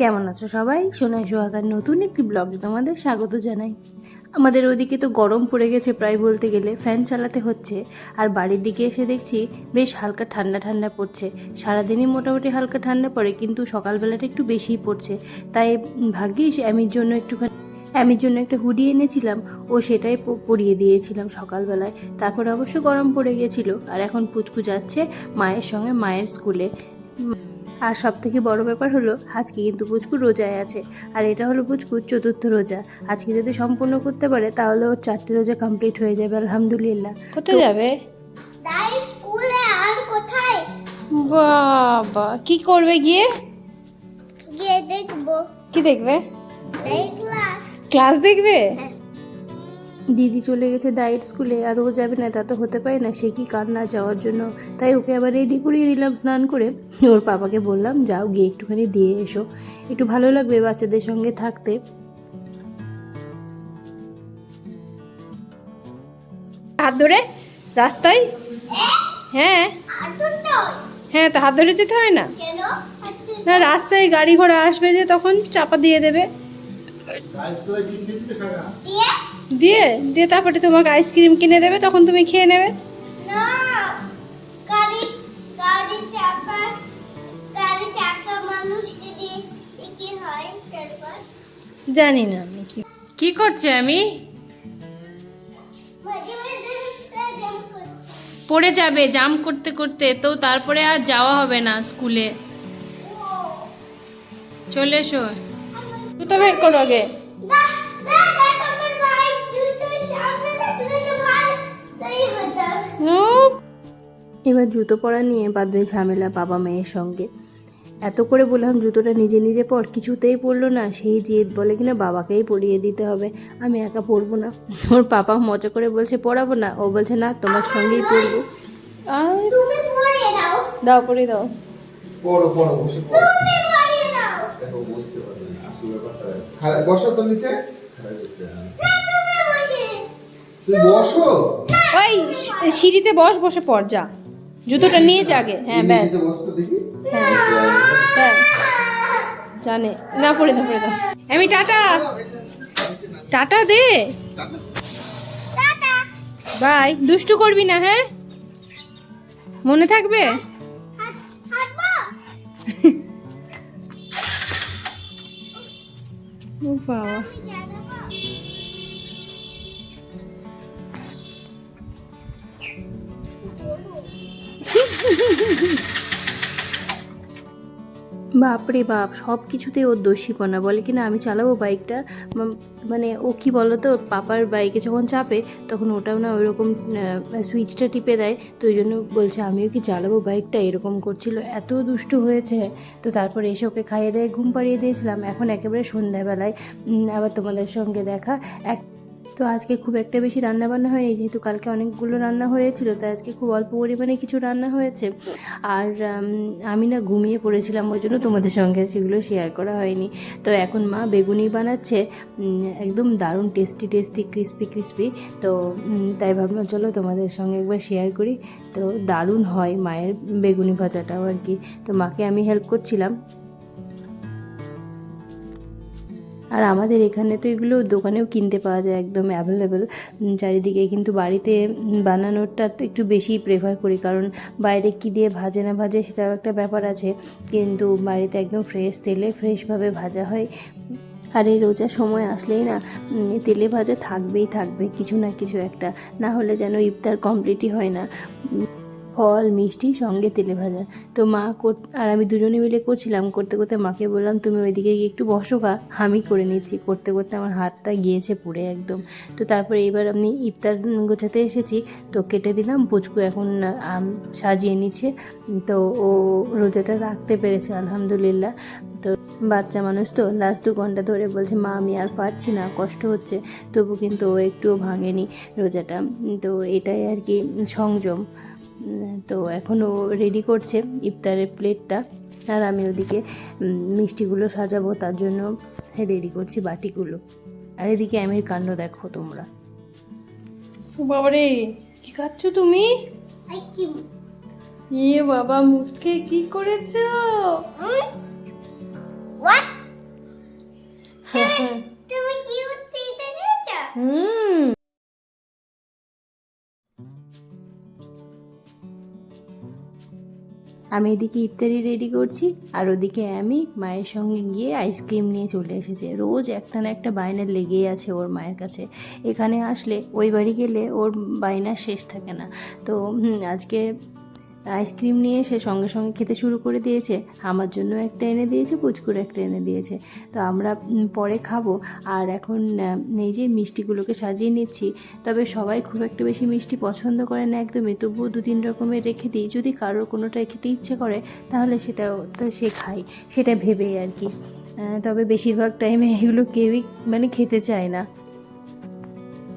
কেমন আছো সবাই? সোনাই সোহাগার নতুন একটি ব্লগে তোমাদের স্বাগত জানাই। আমাদের ওদিকে তো গরম পড়ে গেছে প্রায় বলতে গেলে, ফ্যান চালাতে হচ্ছে। আর বাড়ির দিকে এসে দেখছি বেশ হালকা ঠান্ডা ঠান্ডা পড়ছে। সারাদিনই মোটামুটি হালকা ঠান্ডা পড়ে, কিন্তু সকালবেলাটা একটু বেশিই পড়ছে। তাই ভাগ্যিস আমির জন্য একটুখানি আমির জন্য একটা হুডি এনেছিলাম, ও সেটাই পরিয়ে দিয়েছিলাম সকালবেলায়। তারপরে অবশ্য গরম পড়ে গেছিল, আর এখন পুচকু যাচ্ছে মায়ের সঙ্গে, মায়ের স্কুলে। আর সব থেকে বড় ব্যাপার হলো আজকে কিন্তু পুচকু রোজায় আছে। আর এটা হলো পুচকুর চতুর্থ রোজা। আজকে যদি সম্পূর্ণ করতে পারে তাহলে ওর চারটে রোজা কমপ্লিট হয়ে যাবে আলহামদুলিল্লাহ। কোথায় যাবে? তাই স্কুলে আর কোথায়? বাবা কি করবে গিয়ে? গিয়ে দেখব। কি দেখবে? এই ক্লাস ক্লাস দেখবে? হ্যাঁ। দিদি চলে গেছে দায়ের স্কুলে আর ও যাবে না তা তো হতে পারে না সে কি কান্না যাওয়ার জন্য? তাই ওকে আবার রেডি করিয়ে দিলাম স্নান করে। ওর পাপাকে বললাম যাও গিয়ে একটুখানি দিয়ে এসো। একটু ভালো লাগবে বাচ্চাদের সঙ্গে থাকতে। হাত ধরে? রাস্তায়? হ্যাঁ। হ্যাঁ তো হাত ধরে যেতে হয় না? কেন না রাস্তায় গাড়ি ঘোড়া আসবে যে তখন চাপা দিয়ে দেবে। দিয়ে দিয়ে তারপরে তোমাকে আইসক্রিম কিনে দেবে তখন তুমি খেয়ে নেবে। জানি না আমি কি। কি করছে আমি? পড়ে যাবে জাম করতে করতে তো তারপরে আর যাওয়া হবে না স্কুলে চলে এসো। জুতো বের করো আগে। এবার জুতো পরা নিয়ে বাঁধবে ঝামেলা বাবা মেয়ের সঙ্গে। এত করে বললাম জুতোটা নিজে নিজে পর কিছুতেই পরলো না। সেই জেদ বলে কিনা বাবাকেই পরিয়ে দিতে হবে। আমি একা পরবো না। ওর পাপা মজা করে বলছে পড়াবো না। ও বলছে না তোমার সঙ্গেই পরবো। আর তুমি পড়ে দাও। দাও পরে দাও। পড়ো পড়ো বসে পারবে বসো তো নিচে। পারবে বসো? ওই সিঁড়িতে বস বসে পড় যা। জুতোটা নিয়ে যাগে হ্যাঁ ব্যাস। দেখি। ব্যাস জানে। না পড়ে দাও পড়ে দাও। আমি টাটা। টাটা দে। Tata bye. দুষ্টু করবি না হ্যাঁ? মনে থাকবে? বাবা। বাপরে বাপ, সব কিছুতেই ওর দোষীপনা। বলে কি না, আমি চালাবো বাইকটা? মানে ও কি বলো তো পাপার বাইকে যখন চাপে, তখন ওটাও না ওইরকম সুইচটা টিপে দেয়। তো ওই জন্য বলছে, আমিও কি চালাবো বাইকটা? এরকম করছিল। এত দুষ্টু হয়েছে। তো তারপরে এসে ওকে খাইয়ে দিয়ে, ঘুম পাড়িয়ে দিয়েছিলাম। এখন একেবারে সন্ধ্যাবেলায়। আবার তোমাদের সঙ্গে দেখা। এক তো আজকে খুব একটা বেশি রান্না বান্না হয়নি, যেহেতু কালকে অনেকগুলো রান্না হয়েছিল, তাই আজকে খুব অল্প পরিমাণে কিছু রান্না হয়েছে। আর আমি না ঘুমিয়ে পড়েছিলাম, ওই জন্য তোমাদের সঙ্গে সেগুলো শেয়ার করা হয়নি। তো এখন মা বেগুনি বানাচ্ছে একদম দারুণ টেস্টি টেস্টি ক্রিস্পি ক্রিস্পি তো তাই ভাবলাম চলো তোমাদের সঙ্গে একবার শেয়ার করি। তো দারুণ হয় মায়ের বেগুনি ভাজাটাও আর কি। তো মাকে আমি হেল্প করছিলাম। আর আমাদের এখানে তো এগুলো দোকানেও কিনতে পাওয়া যায়, একদম অ্যাভেলেবেল চারিদিকে কিন্তু বাড়িতে বানানোরটা তো একটু বেশি প্রেফার করি, কারণ বাইরে কি দিয়ে ভাজে না ভাজে সেটাও একটা ব্যাপার আছে। কিন্তু বাড়িতে একদম ফ্রেশ তেলে ফ্রেশভাবে ভাজা হয়। আর এই রোজার সময় আসলেই না তেলে ভাজা থাকবেই থাকবে, কিছু না কিছু একটা। না হলে যেন ইফতার কমপ্লিটই হয় না। ফল, মিষ্টি সঙ্গে তেলে ভাজা। তো মা আর আমি দুজনে মিলে করছিলাম, করতে করতে মাকে বললাম, তুমি ওইদিকে গিয়ে একটু বসো গা, আমি করে নিচ্ছি। করতে করতে আমার হাতটা গিয়েছে পুড়ে একদম। তো তারপরে এবার আমি ইফতার গোছাতে এসেছি, তো কেটে দিলাম, পুচকু এখন, আম সাজিয়ে নিচ্ছে। তো ও রোজাটা রাখতে পেরেছে, আলহামদুলিল্লাহ। তো বাচ্চা মানুষ তো, লাস্ট দু ঘণ্টা ধরে বলছে, মা, আমি আর পারছি না, কষ্ট হচ্ছে। তবু কিন্তু ও একটুও ভাঙেনি রোজাটা। তো এটাই আর কি সংযম। তো এখনও রেডি করছে ইফতারের প্লেটটা আর আমি ওদিকে মিষ্টিগুলো সাজাবো তার জন্য রেডি করছি বাটিগুলো। আর এদিকে আমির কাণ্ড দেখো তোমরা। বাবারে কি খাচ্ছ তুমি? ইয়ে বাবা মুখে কি করেছ? আমি এদিকে ইফতারি রেডি করছি, আর ওদিকে আমি মায়ের সঙ্গে গিয়ে আইসক্রিম নিয়ে চলে এসেছে। রোজ একটা না একটা বায়না লেগেই আছে ওর মায়ের কাছে। এখানে আসলে ওই বাড়ি গেলে ওর বায়না শেষ থাকে না। তো আজকে আইসক্রিম নিয়ে এসে সঙ্গে সঙ্গে খেতে শুরু করে দিয়েছে। আমার জন্য একটা এনে দিয়েছে পুচকুর একটা এনে দিয়েছে। তো আমরা পরে খাব। আর এখন এই যে মিষ্টিগুলোকে সাজিয়ে নিচ্ছি, তবে সবাই খুব একটা বেশি মিষ্টি পছন্দ করে না একদমই। তবুও দু তিন রকমের রেখে দিই। যদি কারোর কোনোটা খেতে ইচ্ছে করে, তাহলে সেটা সে খায়। সেটা ভেবেই আর কি। তবে বেশিরভাগ টাইমে এগুলো কেউই মানে খেতে চায় না।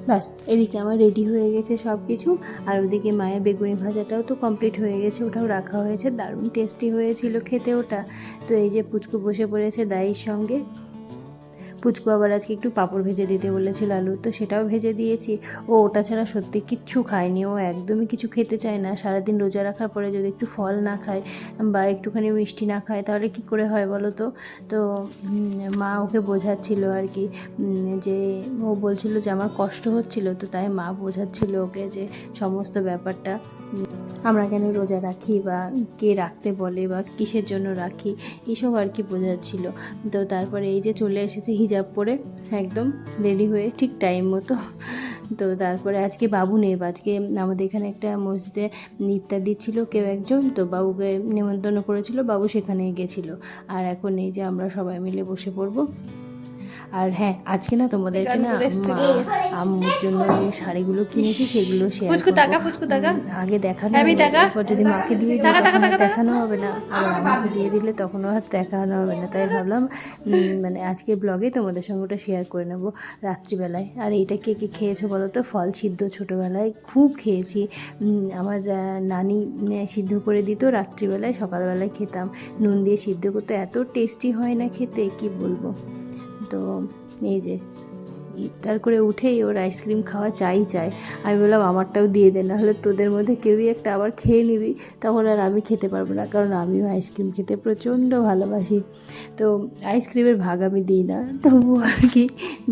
ব্যাস, এদিকে আমার রেডি হয়ে গেছে সব কিছু আর ওদিকে মায়ের বেগুনি ভাজাটাও তো কমপ্লিট হয়ে গেছে, ওটাও রাখা হয়েছে। দারুণ টেস্টি হয়েছিল খেতে ওটা। তো এই যে পুচকু বসে পড়েছে দাইয়ের সঙ্গে। পুচকু আবার আজকে একটু পাঁপড় ভেজে দিতে বলেছিল আলু, তো সেটাও ভেজে দিয়েছি। ও ওটা ছাড়া সত্যি কিচ্ছু খায়নি, ও একদমই কিছু খেতে চায় না। সারাদিন রোজা রাখার পরে যদি একটু ফল না খায় বা একটুখানি মিষ্টি না খায়, তাহলে কি করে হয় বলো তো? তো মা ওকে বোঝাচ্ছিল আর কি যে ও বলছিল যে আমার কষ্ট হচ্ছিল, তো তাই মা বোঝাচ্ছিল ওকে যে সমস্ত ব্যাপারটা। আমরা কেন রোজা রাখি বা কে রাখতে বলে বা কিসের জন্য রাখি, এসব আর কি বোঝাচ্ছিল তো তারপরে এই যে চলে এসেছে হিজাব পরে, একদম রেডি হয়ে ঠিক টাইম মতো। তো তারপরে আজকে বাবু নেব, আজকে আমাদের এখানে একটা মসজিদে ইফতার দিচ্ছিল কেউ একজন, তো বাবুকে নিমন্ত্রণ করেছিল, বাবু সেখানে গেছিল। আর এখন এই যে আমরা সবাই মিলে বসে পড়ব। আর হ্যাঁ আজকে না তোমাদেরকে না মা আম্মুর জন্য যে শাড়িগুলো কিনেছি সেগুলো শেয়ার পুচকু তাকা পুচকু তাকা। আগে দেখানো হ্যাবি হবে, তাকা। যদি মাকে দিয়ে দিই তাকা, তাকা, তাকা, তাকা। দেখানো হবে না। আর আমাকে দিয়ে দিলে তখনও আর দেখানো হবে না। তাই ভাবলাম মানে আজকে ব্লগে তোমাদের সঙ্গে ওটা শেয়ার করে নেব রাত্রিবেলায়। আর এইটা কে কে খেয়েছো বলো তো? ফল সিদ্ধ ছোটোবেলায় খুব খেয়েছি। আমার নানি সিদ্ধ করে দিত রাত্রিবেলায় সকালবেলায় খেতাম। নুন দিয়ে সিদ্ধ করতে এত টেস্টি হয় না খেতে কি বলব? তো এই যে ইফতার করে উঠেই ওর আইসক্রিম খাওয়া চাই চাই। আমি বললাম, আমারটাও দিয়ে দে না হলে তোদের মধ্যে কেউই একটা আবার খেয়ে নিবি। তখন আর আমি খেতে পারব না, কারণ আমিও আইসক্রিম খেতে প্রচণ্ড ভালোবাসি। তো আইসক্রিমের ভাগ আমি দিই না, তবু আর কি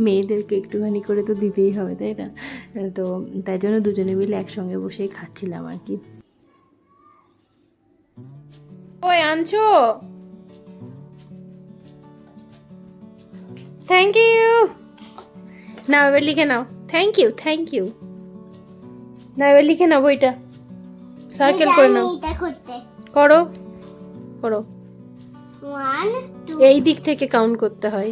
মেয়েদেরকে একটুখানি করে তো দিতেই হবে, তাই না? তো তাই জন্য দুজনে মিলে একসঙ্গে বসেই খাচ্ছিলাম আর কি। ওই, আনছো? থ্যাংক ইউ নাও এবার লিখে নাও। থ্যাংক ইউ থ্যাংক ইউ না এবার লিখে নাও বইটা। সার্কেল করে নাও। করো। করো। এই দিক থেকে কাউন্ট করতে হয়।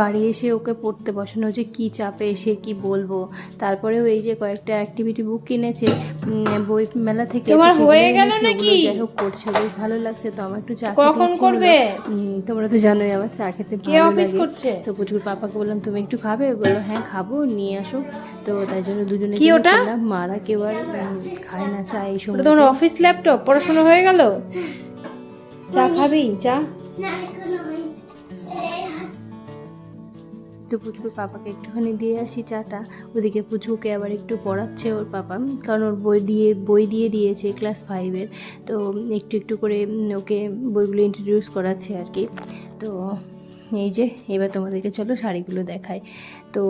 বাড়ি এসে ওকে পড়তে বসানো যে কি চাপে এসে কি বলব। তারপরেও এই যে কয়েকটা অ্যাক্টিভিটি বুক কিনেছে বই মেলা থেকে তোমার হয়ে গেল নাকি? ওগুলো যাই হোক করছে বেশ ভালো লাগছে তো আমার একটু চা কখন করবে? তোমরা তো জানোই আমার চা খেতে ভালো অফিস লাগে। করছে? তো প্রচুর পাপাকে বললাম তুমি একটু খাবে? বলল হ্যাঁ খাব নিয়ে আসো। তো তাই জন্য দুজনে কি ওটা? মারা কেউ আর খায় না চা এই সময় তোমার অফিস ল্যাপটপ পড়াশোনা হয়ে গেল? চা খাবি চা? তো পুচকুর পাপাকে একটুখানি দিয়ে আসি চাটা। ওদিকে পুচুকে আবার একটু পড়াচ্ছে ওর পাপা। কারণ ওর বই দিয়ে বই দিয়ে দিয়েছে ক্লাস ফাইভের। তো একটু একটু করে ওকে বইগুলো ইন্ট্রোডিউস করাচ্ছে আর কি। তো এই যে, এবার তোমাদেরকে চলো শাড়িগুলো দেখাই। তো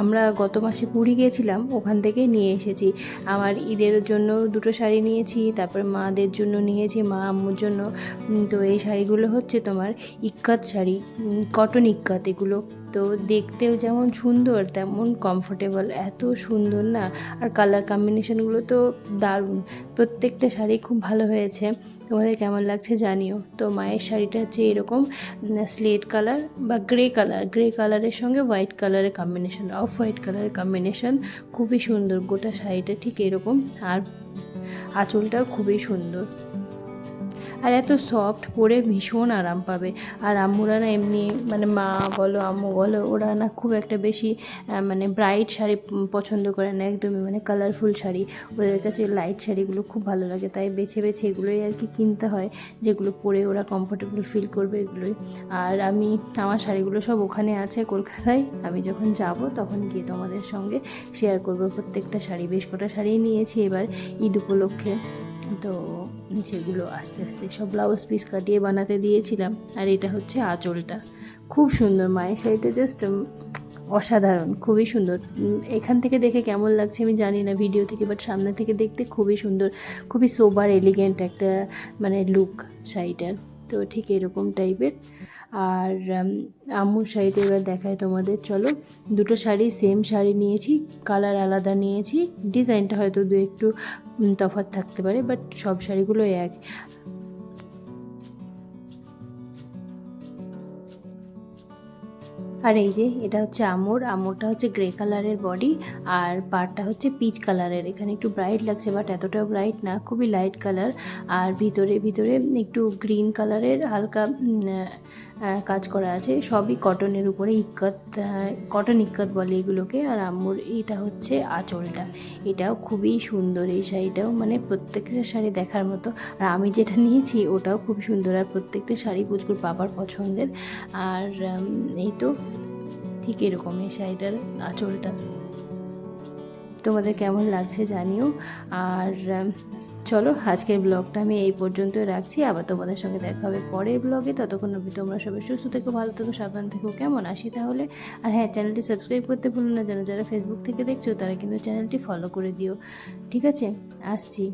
আমরা গত মাসে পুরী গিয়েছিলাম, ওখান থেকে নিয়ে এসেছি। আমার ঈদের জন্য দুটো শাড়ি নিয়েছি, তারপরে মাদের জন্য নিয়েছি, মা আম্মুর জন্য। তো এই শাড়িগুলো হচ্ছে তোমার ইক্কাত শাড়ি কটন ইক্কাত এগুলো। তো দেখতেও যেমন সুন্দর, তেমন কমফোর্টেবল এত সুন্দর না? আর কালার কম্বিনেশনগুলো তো দারুণ। প্রত্যেকটা শাড়ি খুব ভালো হয়েছে। তোমাদের কেমন লাগছে জানিও। তো মায়ের শাড়িটা হচ্ছে এরকম স্লেট কালার বা গ্রে কালার গ্রে কালারের সঙ্গে হোয়াইট কালারের combination of white colour combination খুবই সুন্দর গোটা শাড়িটা ঠিক এরকম। আর আঁচলটাও খুবই সুন্দর। আর এত সফট পরে ভীষণ আরাম পাবে। আর আম্মুরা না এমনি মানে মা বলো, আম্মু বলো, ওরা না খুব একটা বেশি মানে ব্রাইট শাড়ি পছন্দ করে না, একদমই মানে কালারফুল শাড়ি। ওদের কাছে লাইট শাড়িগুলো খুব ভালো লাগে, তাই বেছে বেছে এগুলোই আর কি কিনতে হয়, যেগুলো পরে ওরা কমফোর্টেবল ফিল করবে এগুলোই। আর আমি, আমার শাড়িগুলো সব ওখানে আছে কলকাতায়, আমি যখন যাব তখন গিয়ে তোমাদের সঙ্গে শেয়ার করব। প্রত্যেকটা শাড়ি, বেশ কটা শাড়ি নিয়েছি এবার ঈদ উপলক্ষে। তো যেগুলো আস্তে আস্তে সব ব্লাউজ পিস কাটিয়ে বানাতে দিয়েছিলাম। আর এটা হচ্ছে আঁচলটা। খুব সুন্দর মায়ের শাড়িটা জাস্ট অসাধারণ, খুবই সুন্দর। এখান থেকে দেখে কেমন লাগছে আমি জানি না ভিডিও থেকে বাট সামনে থেকে দেখতে খুবই সুন্দর, খুবই সোবার এলিগেন্ট একটা মানে লুক শাড়িটার। তো ঠিক এরকম টাইপের আর আম্মুর শাড়িটা এবার দেখায় তোমাদের। চলো, দুটো শাড়ি সেম শাড়ি নিয়েছি কালার আলাদা নিয়েছি। ডিজাইনটা হয়তো দু একটু তফাৎ থাকতে পারে বাট সব শাড়িগুলো এক। আর এই যে, এটা হচ্ছে আমুর আমুরটা হচ্ছে গ্রে কালারের বডি আর পাড়টা হচ্ছে পিচ কালারের এখানে একটু ব্রাইট লাগছে বাট এতটাও ব্রাইট না, খুবই লাইট কালার আর ভিতরে ভিতরে একটু গ্রিন কালারের হালকা কাজ করা আছে। সবই কটনের উপরে ইক্কত কটন ইক্কত বলে এগুলোকে। আর আম্মুর এটা হচ্ছে আঁচলটা। এটাও খুবই সুন্দর এই শাড়িটাও। মানে প্রত্যেকটা শাড়ি দেখার মতো। আর আমি যেটা নিয়েছি, ওটাও খুব সুন্দর। আর প্রত্যেকটা শাড়ি পুচকুর বাবার পছন্দের। আর এই তো ঠিক এরকম এই শাড়িটার আঁচলটা। তোমাদের কেমন লাগছে জানিও। আর চলো, আজকের ব্লগটা আমি এই পর্যন্ত রাখছি। আবার তোমাদের সঙ্গে দেখা হবে পরের ব্লগে ততক্ষণ অবধি তোমরা সবাই সুস্থ থেকো, ভালো থেকো, সাবধান থেকো। কেমন আসি তাহলে? আর হ্যাঁ চ্যানেলটি সাবস্ক্রাইব করতে ভুলো না। যেন যারা ফেসবুক থেকে দেখছ, তারা কিন্তু চ্যানেলটি ফলো করে দিও। ঠিক আছে? আসছি।